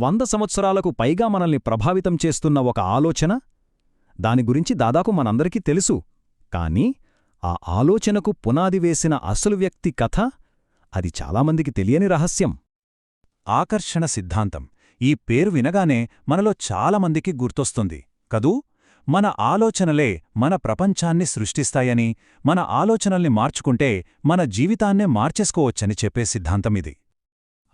వంద సంవత్సరాలకు పైగా మనల్ని ప్రభావితం చేస్తున్న ఒక ఆలోచన? దాని గురించి దాదాపు మనందరికీ తెలుసు. కాని ఆ ఆలోచనకు పునాది వేసిన అసలు వ్యక్తి కథ? అది చాలామందికి తెలియని రహస్యం. ఆకర్షణ సిద్ధాంతం. ఈ పేరు వినగానే మనలో చాలామందికి గుర్తొస్తుంది. కదూ? మన ఆలోచనలే మన ప్రపంచాన్ని సృష్టిస్తాయని మన ఆలోచనల్ని మార్చుకుంటే మన జీవితాన్నే మార్చేసుకోవచ్చని చెప్పే సిద్ధాంతమిది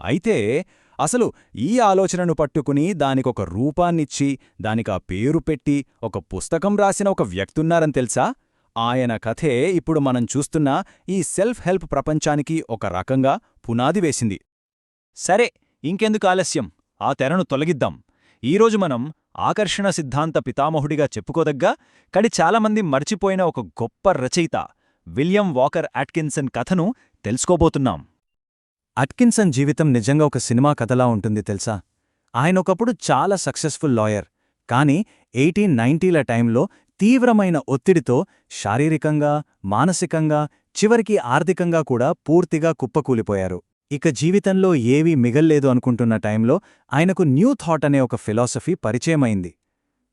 అయితే అసలు ఈ ఆలోచనను పట్టుకుని దానికొక రూపాన్నిచ్చి దానికా పేరు పెట్టి ఒక పుస్తకం రాసిన ఒక వ్యక్తున్నారని తెలుసా? ఆయన కథే ఇప్పుడు మనం చూస్తున్న ఈ సెల్ఫ్ హెల్ప్ ప్రపంచానికి ఒక రకంగా పునాది వేసింది. సరే ఇంకెందుకు ఆలస్యం? ఆ తెరను తొలగిద్దాం. ఈరోజు మనం ఆకర్షణ సిద్ధాంత పితామహుడిగా చెప్పుకోదగ్గ కడి చాలామంది మర్చిపోయిన ఒక గొప్ప రచయిత విలియం వాకర్ అట్కిన్సన్ కథను తెలుసుకోబోతున్నాం. అట్కిన్సన్ జీవితం నిజంగా ఒక సినిమా కథలా ఉంటుంది తెలుసా? ఆయన ఒకప్పుడు చాలా సక్సెస్ఫుల్ లాయర్. కానీ ఎయిటీన్ నైన్టీల టైంలో తీవ్రమైన ఒత్తిడితో శారీరకంగా మానసికంగా చివరికి ఆర్థికంగా కూడా పూర్తిగా కుప్పకూలిపోయారు. ఇక జీవితంలో ఏవీ మిగల్లేదు అనుకుంటున్న టైంలో ఆయనకు న్యూ థాట్ అనే ఒక ఫిలాసఫీ పరిచయమైంది.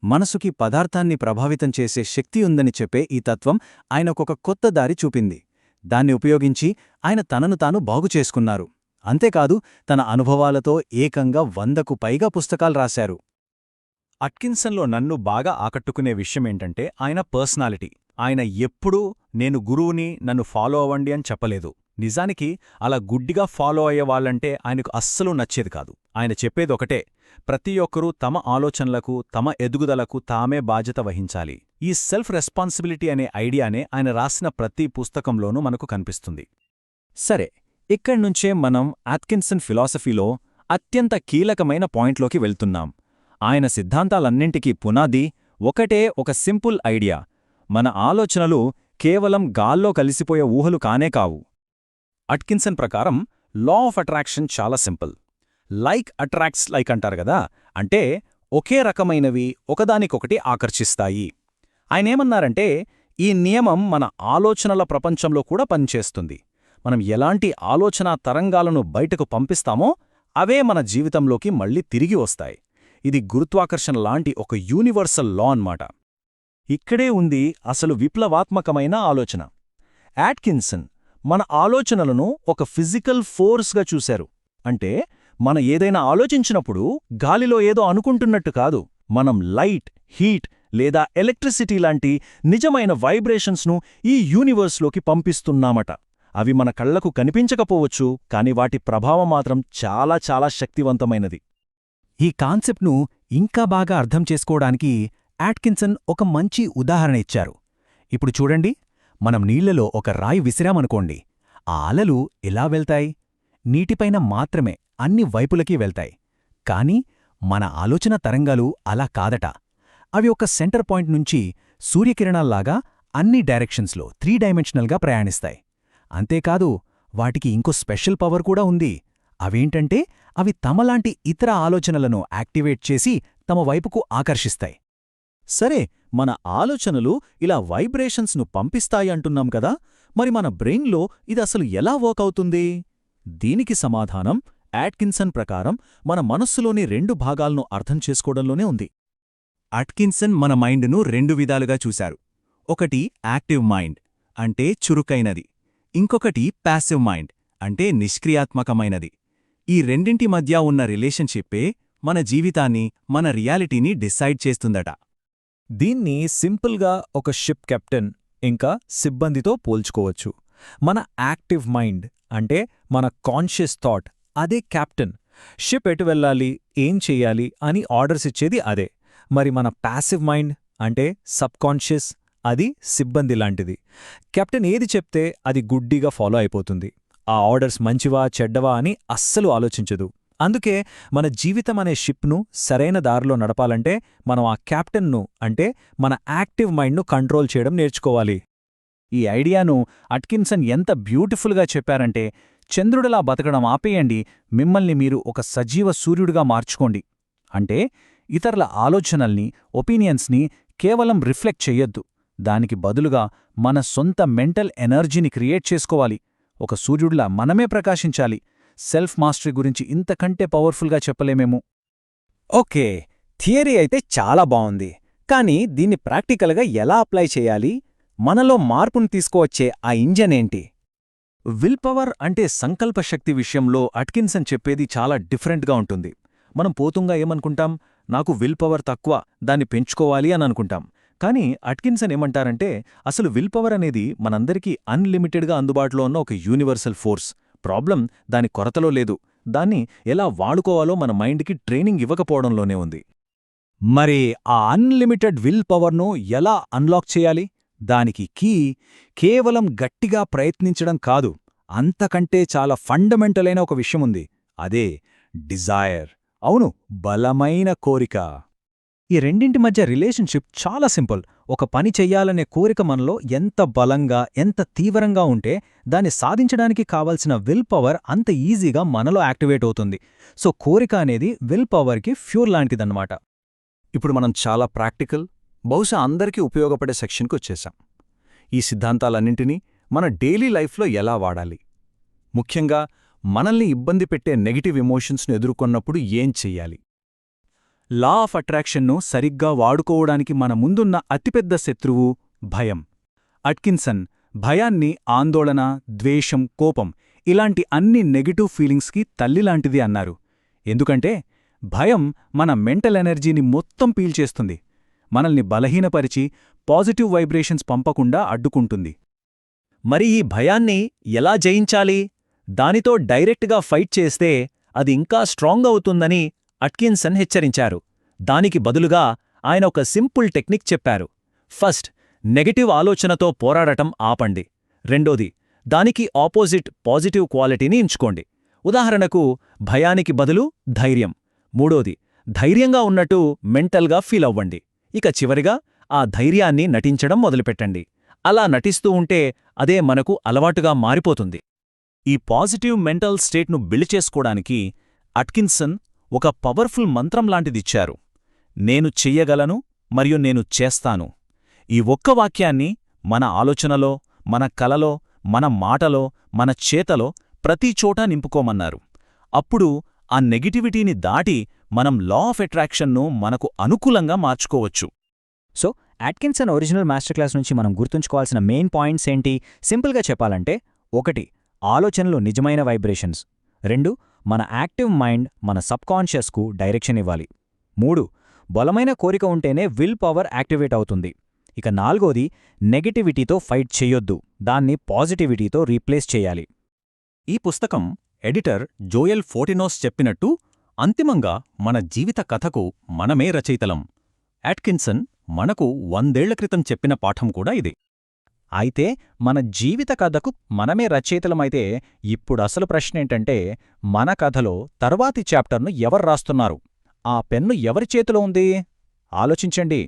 మనసుకి పదార్థాన్ని ప్రభావితం చేసే శక్తి ఉందని చెప్పే ఈ తత్వం ఆయనకొక కొత్త దారి చూపింది. దాన్ని ఉపయోగించి ఆయన తనను తాను బాగుచేసుకున్నారు అంతేకాదు తన అనుభవాలతో ఏకంగా వందకు పైగా పుస్తకాలు రాశారు. అట్కిన్సన్లో నన్ను బాగా ఆకట్టుకునే విషయమేంటంటే ఆయన పర్సనాలిటీ. ఆయన ఎప్పుడూ నేను గురువుని నన్ను ఫాలో అవ్వండి అని చెప్పలేదు. నిజానికి అలా గుడ్డిగా ఫాలో అయ్యేవాళ్ళంటే ఆయనకు అస్సలు నచ్చేది కాదు. ఆయన చెప్పేదొకటే ప్రతి ఒక్కరూ తమ ఆలోచనలకు తమ ఎదుగుదలకు తామే బాధ్యత వహించాలి. ఈ సెల్ఫ్ రెస్పాన్సిబిలిటీ అనే ఐడియానే ఆయన రాసిన ప్రతి పుస్తకంలోనూ మనకు కనిపిస్తుంది. సరే ఇక్కడ్నుంచే మనం ఆత్కిన్సన్ ఫిలాసఫీలో అత్యంత కీలకమైన పాయింట్లోకి వెళ్తున్నాం. ఆయన సిద్ధాంతాలన్నింటికీ పునాది ఒకటే ఒక సింపుల్ ఐడియా. మన ఆలోచనలు కేవలం గాల్లో కలిసిపోయే ఊహలు కానే కావు. అట్కిన్సన్ ప్రకారం లా ఆఫ్ అట్రాక్షన్ చాలా సింపుల్. లైక్ అట్రాక్ట్స్ లైక్ అంటారు గదా అంటే ఒకే రకమైనవి ఒకదానికొకటి ఆకర్షిస్తాయి. ఆయనేమన్నారంటే ఈ నియమం మన ఆలోచనల ప్రపంచంలో కూడా పనిచేస్తుంది. మనం ఎలాంటి ఆలోచనా తరంగాలను బయటకు పంపిస్తామో అవే మన జీవితంలోకి మళ్ళీ తిరిగి వస్తాయి. ఇది గురుత్వాకర్షణ లాంటి ఒక యూనివర్సల్ లా అన్నమాట. ఇక్కడే ఉంది అసలు విప్లవాత్మకమైన ఆలోచన. యాట్కిన్సన్ మన ఆలోచనలను ఒక ఫిజికల్ ఫోర్స్గా చూశారు. అంటే మన ఏదైనా ఆలోచించినప్పుడు గాలిలో ఏదో అనుకుంటున్నట్టు కాదు. మనం లైట్ హీట్ లేదా ఎలక్ట్రిసిటీ లాంటి నిజమైన వైబ్రేషన్స్ను ఈ యూనివర్స్లోకి పంపిస్తున్నామట. అవి మన కళ్ళకు కనిపించకపోవచ్చు కాని వాటి ప్రభావం మాత్రం చాలా చాలా శక్తివంతమైనది. ఈ కాన్సెప్ట్ను ఇంకా బాగా అర్థం చేసుకోవడానికి యాట్కిన్సన్ ఒక మంచి ఉదాహరణ ఇచ్చారు. ఇప్పుడు చూడండి మనం నీళ్ళలో ఒక రాయి విసిరామనుకోండి ఆ అలలు ఎలా వెళ్తాయి? నీటిపైన మాత్రమే. అన్ని వైపులకీ వెళ్తాయి. కాని మన ఆలోచన తరంగాలు అలా కాదట. అవి ఒక సెంటర్ పాయింట్ నుంచి సూర్యకిరణాల్లాగా అన్ని డైరెక్షన్స్లో త్రీ డైమెన్షనల్గా ప్రయాణిస్తాయి. అంతేకాదు వాటికి ఇంకో స్పెషల్ పవర్ కూడా ఉంది. అవేంటంటే అవి తమలాంటి ఇతర ఆలోచనలను యాక్టివేట్ చేసి తమ వైపుకు ఆకర్షిస్తాయి. సరే మన ఆలోచనలు ఇలా వైబ్రేషన్స్ను పంపిస్తాయి అంటున్నాం కదా! మరి మన బ్రెయిన్లో ఇది అసలు ఎలా వర్క్ అవుతుంది? దీనికి సమాధానం యాట్కిన్సన్ ప్రకారం మన మనస్సులోని రెండు భాగాలను అర్థం చేసుకోవడంలోనే ఉంది. అట్కిన్సన్ మన మైండ్ను రెండు విధాలుగా చూశారు. ఒకటి యాక్టివ్ మైండ్ అంటే చురుకైనది. ఇంకొకటి ప్యాసివ్ మైండ్ అంటే నిష్క్రియాత్మకమైనది. ఈ రెండింటి మధ్య ఉన్న రిలేషన్షిప్పే మన జీవితాన్ని మన రియాలిటీని డిసైడ్ చేస్తుందట. దీన్ని సింపుల్గా ఒక షిప్ కెప్టెన్ ఇంకా సిబ్బందితో పోల్చుకోవచ్చు. మన యాక్టివ్ మైండ్ అంటే మన కాన్షియస్ థాట్ అదే కెప్టెన్ షిప్ ఎటు వెళ్ళాలి? ఏం చెయ్యాలి అని ఆర్డర్స్ ఇచ్చేది అదే. మరి మన ప్యాసివ్ మైండ్ అంటే సబ్కాన్షియస్ అది సిబ్బంది లాంటిది. కెప్టెన్ ఏది చెప్తే అది గుడ్డిగా ఫాలో అయిపోతుంది. ఆ ఆర్డర్స్ మంచివా చెడ్డవా అని అస్సలు ఆలోచించదు. అందుకే మన జీవితం అనే షిప్ను సరైన దారిలో నడపాలంటే మనం ఆ క్యాప్టెన్ను అంటే మన యాక్టివ్ మైండ్ను కంట్రోల్ చేయడం నేర్చుకోవాలి. ఈ ఐడియాను అట్కిన్సన్ ఎంత బ్యూటిఫుల్గా చెప్పారంటే చంద్రుడిలా బతకడం ఆపేయండి మిమ్మల్ని మీరు ఒక సజీవ సూర్యుడిగా మార్చుకోండి. అంటే ఇతరుల ఆలోచనల్ని ఒపీనియన్స్ని కేవలం రిఫ్లెక్ట్ చెయ్యొద్దు. దానికి బదులుగా మన సొంత మెంటల్ ఎనర్జీని క్రియేట్ చేసుకోవాలి. ఒక సూర్యుడిలా మనమే ప్రకాశించాలి. సెల్ఫ్ మాస్టరీ గురించి ఇంతకంటే పవర్ఫుల్గా చెప్పలేమేమో. ఓకే థియరీ అయితే చాలా బావుంది. కానీ దీన్ని ప్రాక్టికల్గా ఎలా అప్లై చేయాలి? మనలో మార్పును తీసుకువచ్చే ఆ ఇంజన్ ఏంటి? విల్ పవర్ అంటే సంకల్ప శక్తి విషయంలో అట్కిన్సన్ చెప్పేది చాలా డిఫరెంట్గా ఉంటుంది. మనం పోతుంగా ఏమనుకుంటాం? నాకు విల్ పవర్ తక్కువ దాన్ని పెంచుకోవాలి అని అనుకుంటాం. కానీ అట్కిన్సన్ ఏమంటారంటే అసలు విల్ పవర్ అనేది మనందరికీ అన్లిమిటెడ్గా అందుబాటులో ఉన్న ఒక యూనివర్సల్ ఫోర్స్. ప్రాబ్లం దాని కొరతలో లేదు. దాన్ని ఎలా వాడుకోవాలో మన మైండ్కి ట్రైనింగ్ ఇవ్వకపోవడంలోనే ఉంది. మరి ఆ అన్లిమిటెడ్ విల్ పవర్ను ఎలా అన్లాక్ చేయాలి? దానికి కీ కేవలం గట్టిగా ప్రయత్నించడం కాదు అంతకంటే చాలా ఫండమెంటల్ అయిన ఒక విషయముంది. అదే డిజైర్. అవును బలమైన కోరిక. ఈ రెండింటి మధ్య రిలేషన్షిప్ చాలా సింపుల్. ఒక పని చెయ్యాలనే కోరిక మనలో ఎంత బలంగా ఎంత తీవ్రంగా ఉంటే దాన్ని సాధించడానికి కావలసిన విల్ పవర్ అంత ఈజీగా మనలో యాక్టివేట్ అవుతుంది. సో కోరిక అనేది విల్ పవర్కి ఫ్యూర్ లాంటిదన్నమాట. ఇప్పుడు మనం చాలా ప్రాక్టికల్ బహుశా అందరికీ ఉపయోగపడే సెక్షన్కి వచ్చేశాం ఈ సిద్ధాంతాలన్నింటినీ మన డైలీ లైఫ్లో ఎలా వాడాలి? ముఖ్యంగా మనల్ని ఇబ్బంది పెట్టే నెగిటివ్ ఎమోషన్స్ను ఎదుర్కొన్నప్పుడు ఏం చెయ్యాలి? లా ఆఫ్ అట్రాక్షన్ను సరిగ్గా వాడుకోవడానికి మన ముందున్న అతిపెద్ద శత్రువు భయం. అట్కిన్సన్ భయాన్ని ఆందోళన ద్వేషం కోపం ఇలాంటి అన్ని నెగిటివ్ ఫీలింగ్స్కి తల్లిలాంటిది అన్నారు. ఎందుకంటే భయం మన మెంటల్ ఎనర్జీని మొత్తం పీల్చేస్తుంది. మనల్ని బలహీనపరిచి పాజిటివ్ వైబ్రేషన్స్ పంపకుండా అడ్డుకుంటుంది. మరి ఈ భయాన్ని ఎలా జయించాలి? దానితో డైరెక్ట్గా ఫైట్ చేస్తే అది ఇంకా స్ట్రాంగ్ అవుతుందని అట్కిన్సన్ హెచ్చరించారు. దానికి బదులుగా ఆయన ఒక సింపుల్ టెక్నిక్ చెప్పారు. ఫస్ట్ నెగటివ్ ఆలోచనతో పోరాడటం ఆపండి. రెండోది దానికి ఆపోజిట్ పాజిటివ్ క్వాలిటీని ఎంచుకోండి. ఉదాహరణకు భయానికి బదులు ధైర్యం. మూడోది ధైర్యంగా ఉన్నట్టు మెంటల్గా ఫీల్ అవ్వండి. ఇక చివరిగా ఆ ధైర్యాన్ని నటించడం మొదలుపెట్టండి. అలా నటిస్తూ ఉంటే అదే మనకు అలవాటుగా మారిపోతుంది. ఈ పాజిటివ్ మెంటల్ స్టేట్ను బిల్డ్ చేసుకోవడానికి అట్కిన్సన్ ఒక పవర్ఫుల్ మంత్రం లాంటిదిచ్చారు. నేను చెయ్యగలను మరియు నేను చేస్తాను. ఈ ఒక్క వాక్యాన్ని మన ఆలోచనలో మన కలలో మన మాటలో మన చేతలో ప్రతి చోటా నింపుకోమన్నారు. అప్పుడు ఆ నెగిటివిటీని దాటి మనం లా ఆఫ్ అట్రాక్షన్ను మనకు అనుకూలంగా మార్చుకోవచ్చు. So Atkinson original master class నుంచి మనం గుర్తుంచుకోవాల్సిన మెయిన్ పాయింట్స్ ఏంటి? సింపుల్గా చెప్పాలంటే ఒకటి ఆలోచనలు నిజమైన వైబ్రేషన్స్ రెండు మన యాక్టివ్ మైండ్ మన సబ్కాన్షియస్కు డైరెక్షన్ ఇవ్వాలి. మూడు బలమైన కోరిక ఉంటేనే విల్ పవర్ యాక్టివేట్ అవుతుంది. ఇక నాలుగోది నెగటివిటీతో ఫైట్ చెయ్యొద్దు దాన్ని పాజిటివిటీతో రీప్లేస్ చేయాలి. ఈ పుస్తకం ఎడిటర్ జోయల్ ఫోర్టినోస్ చెప్పినట్టు అంతిమంగా మన జీవిత కథకు మనమే రచయితలం. అట్కిన్సన్ మనకు వందేళ్ళ క్రితం చెప్పిన పాఠం కూడా ఇది. అయితే మన జీవిత కథకు మనమే రచయితలమైతే ఇప్పుడు అసలు ప్రశ్నేంటంటే మన కథలో తర్వాతి చాప్టర్ను ఎవరు రాస్తున్నారు? ఆ పెన్ను ఎవరి చేతిలో ఉంది? ఆలోచించండి.